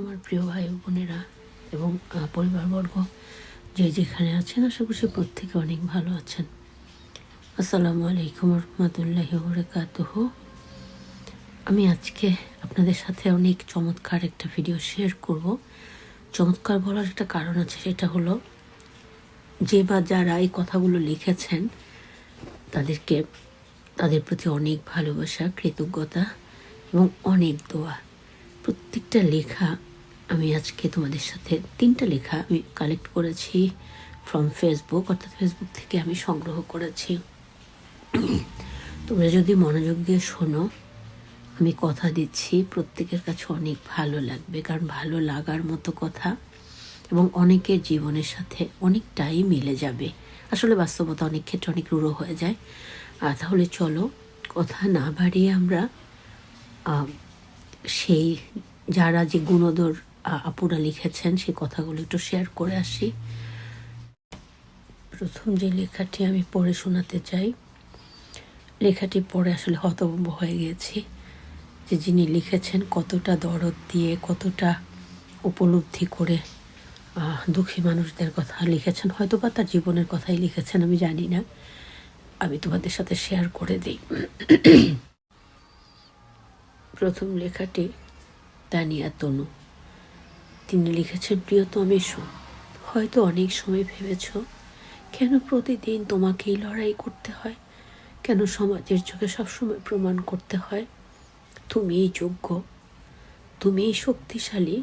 আমার প্রিয় ভাই বোনেরা এবং পরিবারবর্গ যে যেখানে আছেন, আশা করছি প্রত্যেকে অনেক ভালো আছেন। আসসালামু আলাইকুম রহমতুল্লাহ বরকাতুহ। আমি আজকে আপনাদের সাথে অনেক চমৎকার একটা ভিডিও শেয়ার করব। চমৎকার বলার একটা কারণ আছে, সেটা হলো যে বা যারা এই কথাগুলো লিখেছেন, তাদেরকে, তাদের প্রতি অনেক ভালোবাসা, কৃতজ্ঞতা এবং অনেক দোয়া। প্রত্যেকটা লেখা আমি আজকে তোমাদের সাথে তিনটা লেখা আমি কালেক্ট করেছি ফ্রম ফেসবুক অর্থাৎ ফেসবুক থেকে আমি সংগ্রহ করেছি। তোমরা যদি মনোযোগ দিয়ে শোনো, আমি কথা দিচ্ছি, প্রত্যেকের কাছে অনেক ভালো লাগবে, কারণ ভালো লাগার মতো কথা এবং অনেকের জীবনের সাথে অনেকটাই মিলে যাবে। আসলে বাস্তবতা অনেক ক্ষেত্রে অনেক রূঢ় হয়ে যায়। আর তাহলে চলো, কথা না বাড়িয়ে আমরা সেই যারা যে গুণদর আপুরা লিখেছেন, সেই কথাগুলো একটু শেয়ার করে আসি। প্রথম যে লেখাটি আমি পড়ে শোনাতে চাই, লেখাটি পড়ে আসলে হতভম্ব হয়ে গেছি যে যিনি লিখেছেন কতটা দরদ দিয়ে, কতটা উপলব্ধি করে দুঃখী মানুষদের কথা লিখেছেন। হয়তো বা তার জীবনের কথাই লিখেছেন, আমি জানি না। আমি তোমাদের সাথে শেয়ার করে দিই। প্রথম লেখাটি, তানিয়া তনু। তিনি লিখেছেন, প্রিয়তম, এসো। হয়তো অনেক সময় ভেবেছ, কেন প্রতিদিন তোমাকেই লড়াই করতে হয়? কেন সমাজের চোখে সবসময় প্রমাণ করতে হয়? তুমিই যোগ্য, তুমিই শক্তিশালী।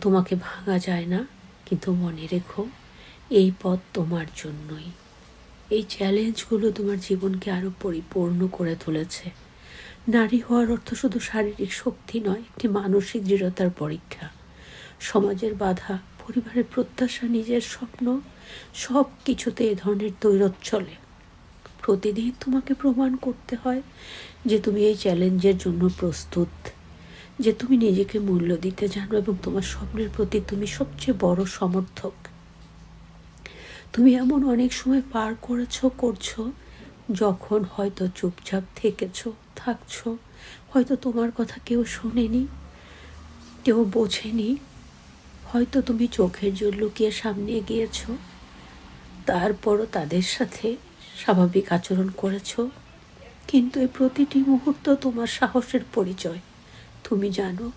তোমাকে ভাঙা যায় না, কিন্তু মনে রেখো, এই পথ তোমার জন্যই। এই চ্যালেঞ্জগুলো তোমার জীবনকে আরও পরিপূর্ণ করে তুলেছে। নারী হওয়ার অর্থ শুধু শারীরিক শক্তি নয়, একটি মানসিক দৃঢ়তার পরীক্ষা। সমাজের বাধা, পরিবারের প্রত্যাশা, নিজের স্বপ্ন সব কিছুতে এ ধরনের দৈরত চলে। প্রতিদিন তোমাকে প্রমাণ করতে হয় যে তুমি এই চ্যালেঞ্জের জন্য প্রস্তুত, যে তুমি নিজেকে মূল্য দিতে জানো এবং তোমার স্বপ্নের প্রতি তুমি সবচেয়ে বড় সমর্থক। তুমি এমন অনেক সময় পার করেছ, করছ যখন হয়তো চুপচাপ থেকেছো, থাকছো, হয়তো তোমার কথা কেউ শোনেনি, কেউ বোঝেনি, হয়তো তুমি চোখের জল লুকিয়ে সামনে গিয়েছ, তারপরও তাদের সাথে স্বাভাবিক আচরণ করেছ। কিন্তু এই প্রতিটি মুহূর্ত তোমার সাহসের পরিচয়। তুমি জানো,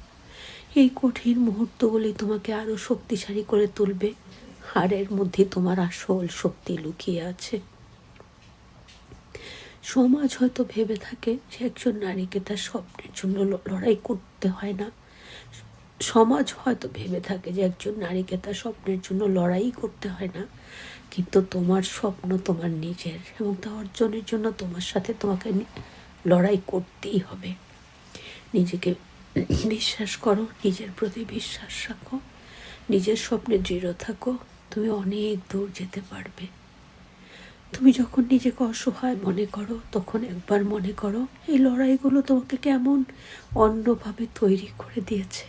এই কঠিন মুহূর্তগুলি তোমাকে আরও শক্তিশালী করে তুলবে। হারের মধ্যে তোমার আসল শক্তি লুকিয়ে আছে। সমাজ হয়তো ভেবে থাকে যে একজন নারীকে তার স্বপ্নের জন্য লড়াই করতে হয় না। সমাজ হয়তো ভেবে থাকে যে একজন নারীকে তার স্বপ্নের জন্য লড়াই করতে হয় না। কিন্তু তোমার স্বপ্ন তোমার নিজের এবং তা অর্জনের জন্য তোমার সাথে তোমাকে লড়াই করতেই হবে। নিজেকে বিশ্বাস করো, নিজের প্রতি বিশ্বাস রাখো, নিজের স্বপ্নে দৃঢ় থাকো, তুমি অনেক দূর যেতে পারবে। তুমি যখন নিজেকে অসহায় মনে করো, তখন একবার মনে করো, এই লড়াইগুলো তোমাকে কেমন অন্যভাবে তৈরি করে দিয়েছে।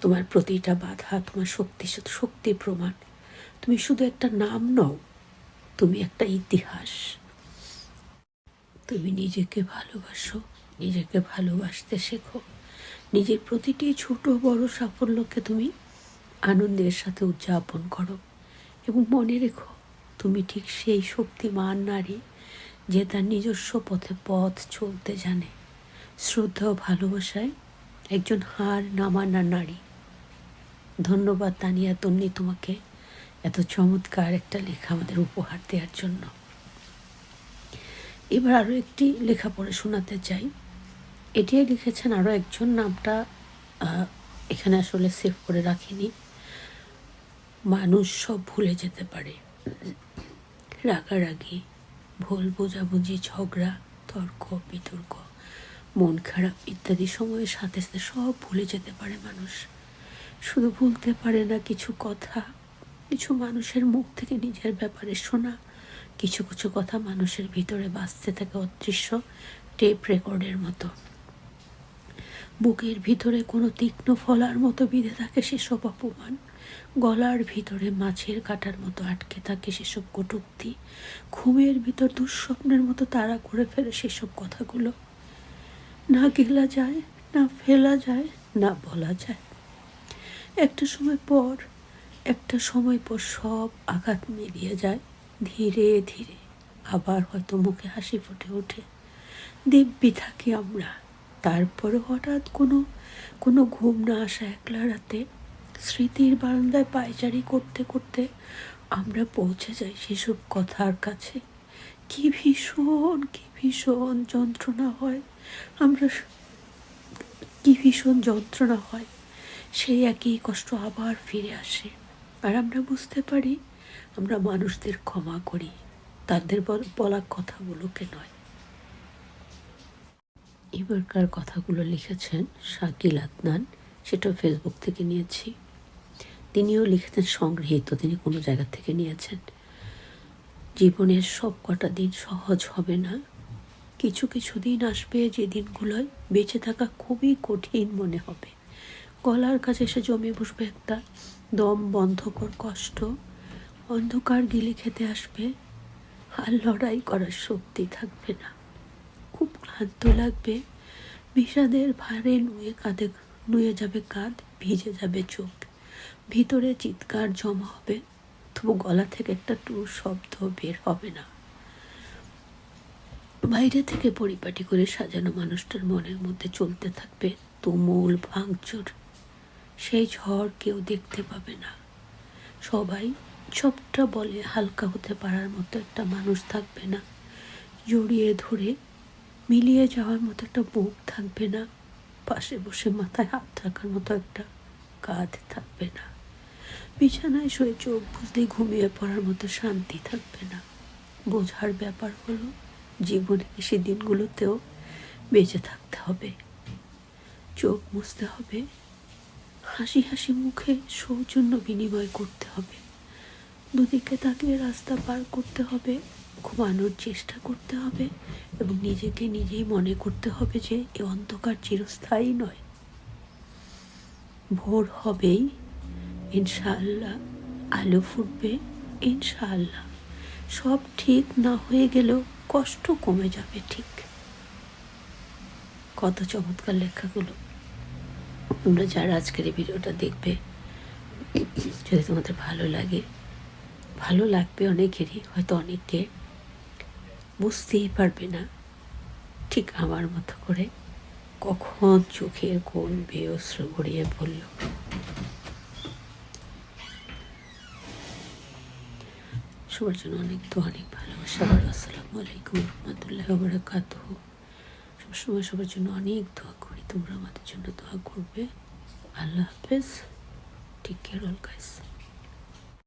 তোমার প্রতিটা বাধা, তোমার শক্তি শক্তি প্রমাণ। তুমি শুধু একটা নাম নও, তুমি একটা ইতিহাস। তুমি নিজেকে ভালোবাসো, নিজেকে ভালোবাসতে শেখো। নিজের প্রতিটি ছোট বড় সাফল্যকে তুমি আনন্দের সাথে উদযাপন করো এবং মনে রেখো তুমি ঠিক সেই শক্তিমান নারী যে তার নিজস্ব পথে পথ চলতে জানে। শ্রদ্ধা ও ভালোবাসায় একজন হার নামানা নারী। ধন্যবাদ তানিয়া, তন্নি তোমাকে এত চমৎকার একটা লেখা আমাদের উপহার দেওয়ার জন্য। এবার আরও একটি লেখা পড়ে শোনাতে চাই। এটিই লিখেছেন আরও একজন, নামটা এখানে আসলে সেভ করে রাখিনি। মানুষ সব ভুলে যেতে পারে। রাগারাগি, ভুল বোঝাবুঝি, ঝগড়া, তর্ক, বিতর্ক, মন খারাপ ইত্যাদি সময়ের সাথে সাথে সব ভুলে যেতে পারে মানুষ। শুধু ভুলতে পারে না, কিছু কথা, কিছু মানুষের মুখ থেকে নিজের ব্যাপারে শোনা, কিছু কিছু কথা মানুষের ভিতরে বাঁচতে থাকে অদৃশ্য টেপ রেকর্ডের মতো। বুকের ভিতরে কোনো তীক্ষ্ণ ফলার মতো বিঁধে থাকে সেসব অপমান। গলার ভিতরে মাছের কাটার মতো আটকে থাকে সেসব কটুক্তি। ঘুমের ভিতর দুঃস্বপ্নের মতো তাড়া করে ফেলে সেসব কথাগুলো। না গেলা যায়, না ফেলা যায়, না বলা যায়। একটা সময় পর, একটা সময় পর সব আঘাত মিলিয়ে যায় ধীরে ধীরে। আবার হয়তো মুখে হাসি ফুটে ওঠে। দিব্যি থাকি আমরা। তারপরে হঠাৎ কোনো কোনো ঘুম না আসা একলা রাতে স্মৃতির বারান্দায় পায়চারি করতে করতে আমরা পৌঁছে যাই সেসব কথার কাছে। কি ভীষণ কি ভীষণ যন্ত্রণা হয়। আমরা কি ভীষণ যন্ত্রণা হয়। সেই একই কষ্ট আবার ফিরে আসে। আর আমরা বুঝতে পারি, আমরা মানুষদের ক্ষমা করি। তাদের বল- কথাগুলোকে নয়। এবারকার কথাগুলো লিখেছেন শাকিল আদনান। সেটা ফেসবুক থেকে নিয়েছি। তিনিও লিখেছেন সংগৃহীত, তিনি কোনো জায়গা থেকে নিয়েছেন। জীবনের সব কটা দিন সহজ হবে না। কিছু কিছু দিন আসবে যে দিনগুলোয় বেঁচে থাকা খুবই কঠিন মনে হবে। গলার কাছে এসে জমে বসবে একটা দম বন্ধকর কষ্ট। অন্ধকার গিলে খেতে আসবে আর লড়াই করার শক্তি থাকবে না। খুব ক্লান্ত লাগবে। বিষাদের ভারে নুয়ে কাঁধে, নুয়ে যাবে কাঁধ, ভিজে যাবে চোখ। ভিতরে চিৎকার জমা হবে, তবু গলা থেকে একটা টুর শব্দ বের হবে না। বাইরে থেকে পরিপাটি করে সাজানো মানুষটার মনের মধ্যে চলতে থাকবে তুমুল ভাঙচুর। সেই ঝড় কেউ দেখতে পাবে না। সবাই সবটা বলে হালকা হতে পারার মতো একটা মানুষ থাকবে না। জড়িয়ে ধরে মিলিয়ে যাওয়ার মতো একটা বুক থাকবে না। পাশে বসে মাথায় হাত রাখার মতো একটা কাঁধ থাকবে না। বিছানায় শুয়ে চোখ বুঝলে ঘুমিয়ে পড়ার মতো শান্তি থাকবে না। বোঝার ব্যাপার হলো, জীবনে সে দিনগুলোতেও বেঁচে থাকতে হবে। চোখ মুছতে হবে। হাসি হাসি মুখে সৌজন্য বিনিময় করতে হবে। দুদিকে তাকিয়ে রাস্তা পার করতে হবে, ঘুমানোর চেষ্টা করতে হবে এবং নিজেকে নিজেই মনে করতে হবে যে এ অন্ধকার চিরস্থায়ী নয়। ভোর হবেই, ইনশাআল্লাহ। আলো ফুটবে, ইনশাআল্লাহ। সব ঠিক না হয়ে গেলেও কষ্ট কমে যাবে ঠিক। কত চমৎকার লেখাগুলো। তোমরা যারা আজকের এই ভিডিওটা দেখবে, যদি তোমাদের ভালো লাগে, ভালো লাগবে অনেকেরই, হয়তো অনেককে, বুঝতেই পারবে না, ঠিক আমার মতো করে। কখন চোখের কোন বেয়স্র গড়িয়ে পড়ল সবার জন্য অনেক তো অনেক ভালোবাসা আর আসসালামু আলাইকুম রহমতুল্লাহ বারাকাত সবসময় সবার জন্য অনেক দোয়া করি, তোমরা আমাদের জন্য দোয়া করবে। আল্লাহ হাফেজ টেক কেয়ার অল গাইস